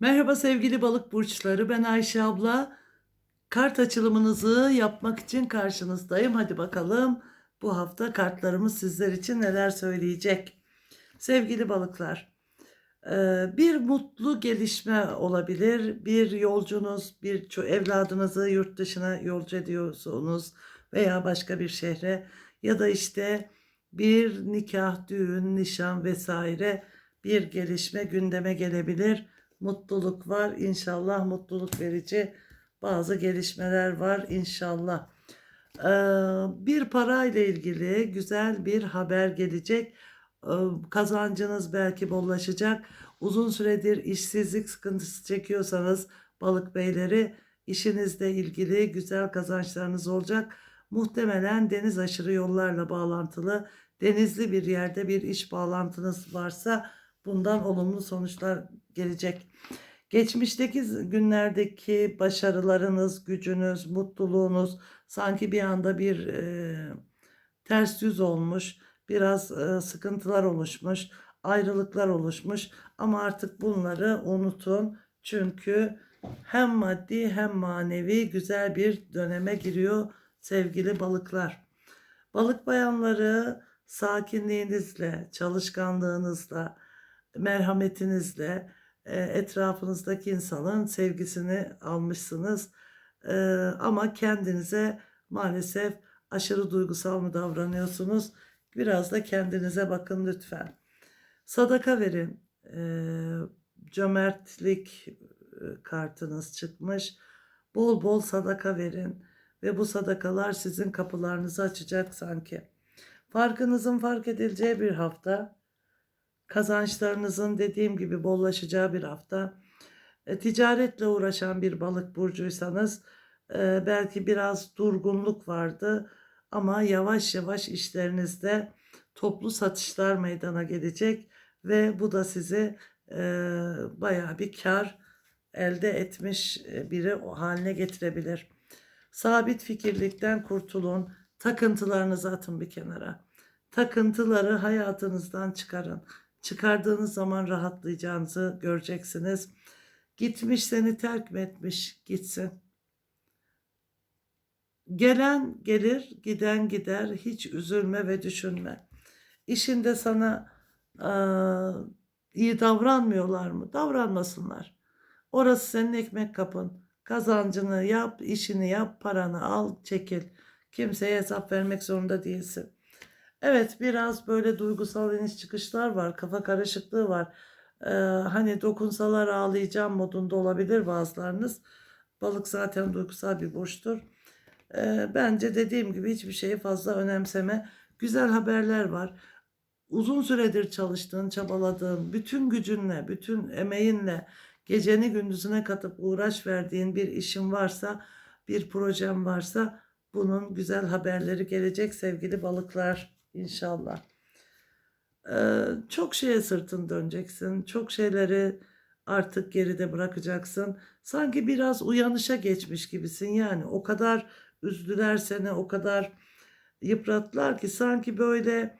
Merhaba sevgili balık burçları. Ben Ayşe abla. Kart açılımınızı yapmak için karşınızdayım. Hadi bakalım bu hafta kartlarımız sizler için neler söyleyecek. Sevgili balıklar, e, bir mutlu gelişme olabilir. Bir yolcunuz, bir evladınızı yurt dışına yolcu ediyorsunuz veya başka bir şehre ya da işte bir nikah, düğün, nişan vesaire bir gelişme gündeme gelebilir mutluluk var. İnşallah mutluluk verici bazı gelişmeler var inşallah. Ee, bir parayla ilgili güzel bir haber gelecek. Ee, kazancınız belki bollaşacak. Uzun süredir işsizlik sıkıntısı çekiyorsanız balık beyleri işinizle ilgili güzel kazançlarınız olacak. Muhtemelen deniz aşırı yollarla bağlantılı denizli bir yerde bir iş bağlantınız varsa bundan olumlu sonuçlar gelecek. Geçmişteki günlerdeki başarılarınız, gücünüz, mutluluğunuz sanki bir anda bir e, ters yüz olmuş, biraz e, sıkıntılar oluşmuş, ayrılıklar oluşmuş ama artık bunları unutun. Çünkü hem maddi hem manevi güzel bir döneme giriyor sevgili balıklar. Balık bayanları sakinliğinizle, çalışkanlığınızla, merhametinizle e, etrafınızdaki insanın sevgisini almışsınız. E, ama kendinize maalesef aşırı duygusal mı davranıyorsunuz? Biraz da kendinize bakın lütfen. Sadaka verin. E, cömertlik kartınız çıkmış. Bol bol sadaka verin ve bu sadakalar sizin kapılarınızı açacak sanki. Farkınızın fark edileceği bir hafta kazançlarınızın dediğim gibi bollaşacağı bir hafta. E, ticaretle uğraşan bir balık burcuysanız e, belki biraz durgunluk vardı ama yavaş yavaş işlerinizde toplu satışlar meydana gelecek ve bu da sizi e, bayağı bir kar elde etmiş e, biri haline getirebilir. Sabit fikirlikten kurtulun, takıntılarınızı atın bir kenara. Takıntıları hayatınızdan çıkarın. Çıkardığınız zaman rahatlayacağınızı göreceksiniz. Gitmiş seni terk mi etmiş gitsin. Gelen gelir, giden gider. Hiç üzülme ve düşünme. İşinde sana eee, iyi davranmıyorlar mı? Davranmasınlar. Orası senin ekmek kapın. Kazancını yap, işini yap, paranı al, çekil. Kimseye hesap vermek zorunda değilsin. Evet biraz böyle duygusal iniş çıkışlar var. Kafa karışıklığı var. Ee, hani dokunsalar ağlayacağım modunda olabilir bazılarınız. Balık zaten duygusal bir burçtur. Ee, bence dediğim gibi hiçbir şeyi fazla önemseme. Güzel haberler var. Uzun süredir çalıştığın, çabaladığın, bütün gücünle, bütün emeğinle, geceni gündüzüne katıp uğraş verdiğin bir işin varsa, bir projen varsa bunun güzel haberleri gelecek sevgili balıklar inşallah. Ee, çok şeye sırtın döneceksin. Çok şeyleri artık geride bırakacaksın. Sanki biraz uyanışa geçmiş gibisin yani. O kadar üzdüler seni, o kadar yıprattılar ki sanki böyle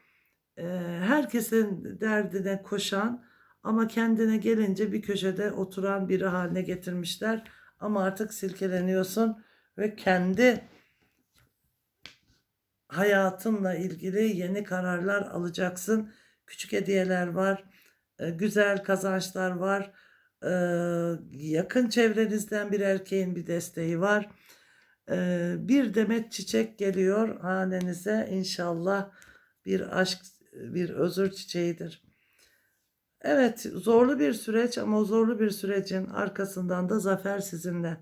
e, herkesin derdine koşan ama kendine gelince bir köşede oturan biri haline getirmişler. Ama artık silkeleniyorsun ve kendi hayatınla ilgili yeni kararlar alacaksın. Küçük hediyeler var, e, güzel kazançlar var. E, yakın çevrenizden bir erkeğin bir desteği var. E, bir demet çiçek geliyor hanenize. İnşallah bir aşk, bir özür çiçeğidir. Evet, zorlu bir süreç ama o zorlu bir sürecin arkasından da zafer sizinle.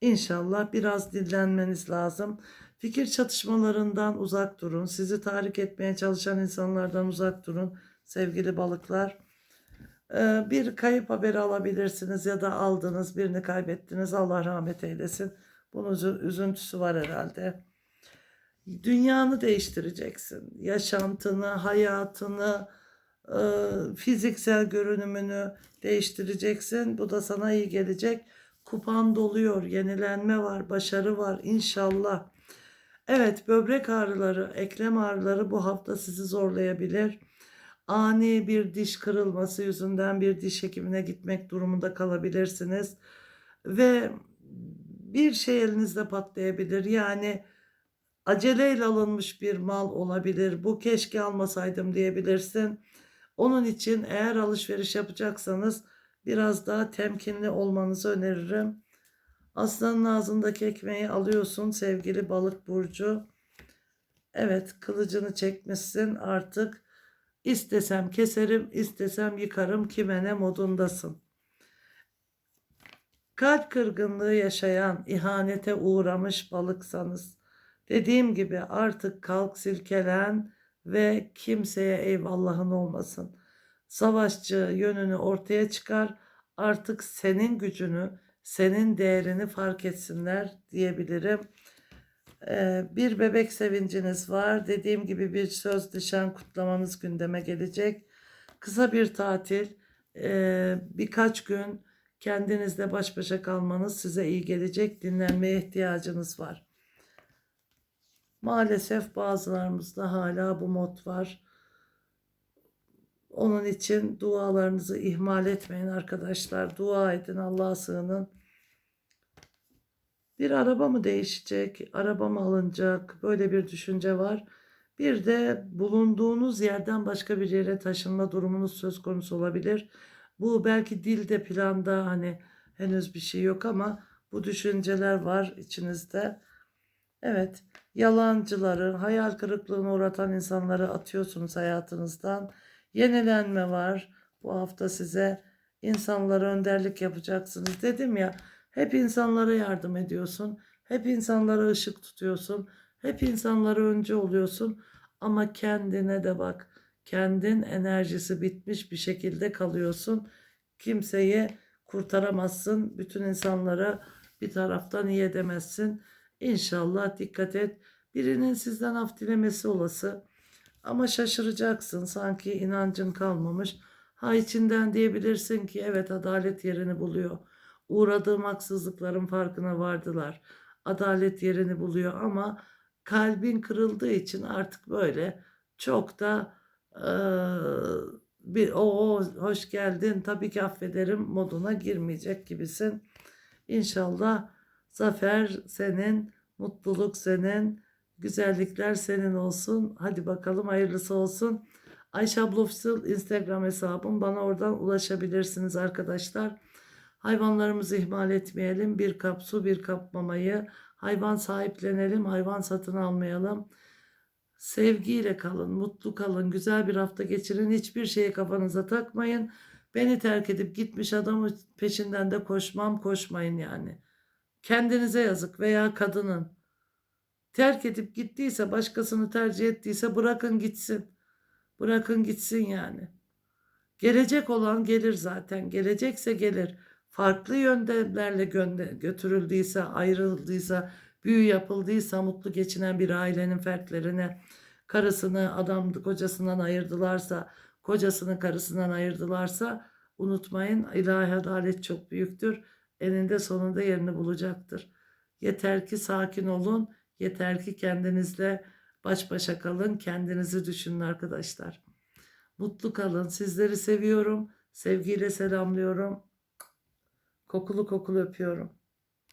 İnşallah biraz dinlenmeniz lazım. Fikir çatışmalarından uzak durun. Sizi tahrik etmeye çalışan insanlardan uzak durun sevgili balıklar. Ee, bir kayıp haberi alabilirsiniz ya da aldınız birini kaybettiniz. Allah rahmet eylesin. Bunun üzü- üzüntüsü var herhalde. Dünyanı değiştireceksin. Yaşantını, hayatını, e, fiziksel görünümünü değiştireceksin. Bu da sana iyi gelecek. Kupan doluyor, yenilenme var, başarı var inşallah. Evet, böbrek ağrıları, eklem ağrıları bu hafta sizi zorlayabilir. ani bir diş kırılması yüzünden bir diş hekimine gitmek durumunda kalabilirsiniz. Ve bir şey elinizde patlayabilir. Yani aceleyle alınmış bir mal olabilir. Bu keşke almasaydım diyebilirsin. Onun için eğer alışveriş yapacaksanız biraz daha temkinli olmanızı öneririm. Aslanın ağzındaki ekmeği alıyorsun sevgili balık burcu. Evet kılıcını çekmişsin artık. İstesem keserim, istesem yıkarım kime ne modundasın. Kalp kırgınlığı yaşayan, ihanete uğramış balıksanız, dediğim gibi artık kalk silkelen ve kimseye eyvallahın olmasın. Savaşçı yönünü ortaya çıkar, artık senin gücünü, senin değerini fark etsinler diyebilirim. Ee, bir bebek sevinciniz var. Dediğim gibi bir söz nişan kutlamanız gündeme gelecek. Kısa bir tatil, ee, birkaç gün kendinizle baş başa kalmanız size iyi gelecek. Dinlenmeye ihtiyacınız var. Maalesef bazılarımızda hala bu mod var. Onun için dualarınızı ihmal etmeyin arkadaşlar. Dua edin, Allah'a sığının. Bir araba mı değişecek, araba mı alınacak? Böyle bir düşünce var. Bir de bulunduğunuz yerden başka bir yere taşınma durumunuz söz konusu olabilir. Bu belki dilde planda hani henüz bir şey yok ama bu düşünceler var içinizde. Evet, yalancıları, hayal kırıklığına uğratan insanları atıyorsunuz hayatınızdan. Yenilenme var. Bu hafta size insanlara önderlik yapacaksınız. Dedim ya, hep insanlara yardım ediyorsun. Hep insanlara ışık tutuyorsun. Hep insanlara önce oluyorsun. Ama kendine de bak. Kendin enerjisi bitmiş bir şekilde kalıyorsun. Kimseyi kurtaramazsın. Bütün insanlara bir taraftan iyi edemezsin. İnşallah dikkat et. Birinin sizden af dilemesi olası. Ama şaşıracaksın. Sanki inancın kalmamış. Ha içinden diyebilirsin ki evet adalet yerini buluyor. Uğradığım haksızlıkların farkına vardılar. Adalet yerini buluyor ama kalbin kırıldığı için artık böyle çok da eee, bir o hoş geldin tabii ki affederim moduna girmeyecek gibisin. İnşallah zafer senin, mutluluk senin, güzellikler senin olsun. Hadi bakalım hayırlısı olsun. Ayşe abla Official Instagram hesabım. Bana oradan ulaşabilirsiniz arkadaşlar. Hayvanlarımızı ihmal etmeyelim. Bir kap su, bir kap mamayı. Hayvan sahiplenelim, hayvan satın almayalım. Sevgiyle kalın, mutlu kalın, güzel bir hafta geçirin. Hiçbir şeyi kafanıza takmayın. Beni terk edip gitmiş adamın peşinden de koşmam, koşmayın yani. Kendinize yazık veya kadının. Terk edip gittiyse, başkasını tercih ettiyse bırakın gitsin. Bırakın gitsin yani. Gelecek olan gelir zaten. Gelecekse gelir. Farklı yöntemlerle götürüldüyse, ayrıldıysa, büyü yapıldıysa, mutlu geçinen bir ailenin fertlerine, karısını adam kocasından ayırdılarsa, kocasını karısından ayırdılarsa, unutmayın ilahi adalet çok büyüktür. Eninde sonunda yerini bulacaktır. Yeter ki sakin olun, yeter ki kendinizle baş başa kalın, kendinizi düşünün arkadaşlar. Mutlu kalın. Sizleri seviyorum. Sevgiyle selamlıyorum. Kokulu kokulu öpüyorum.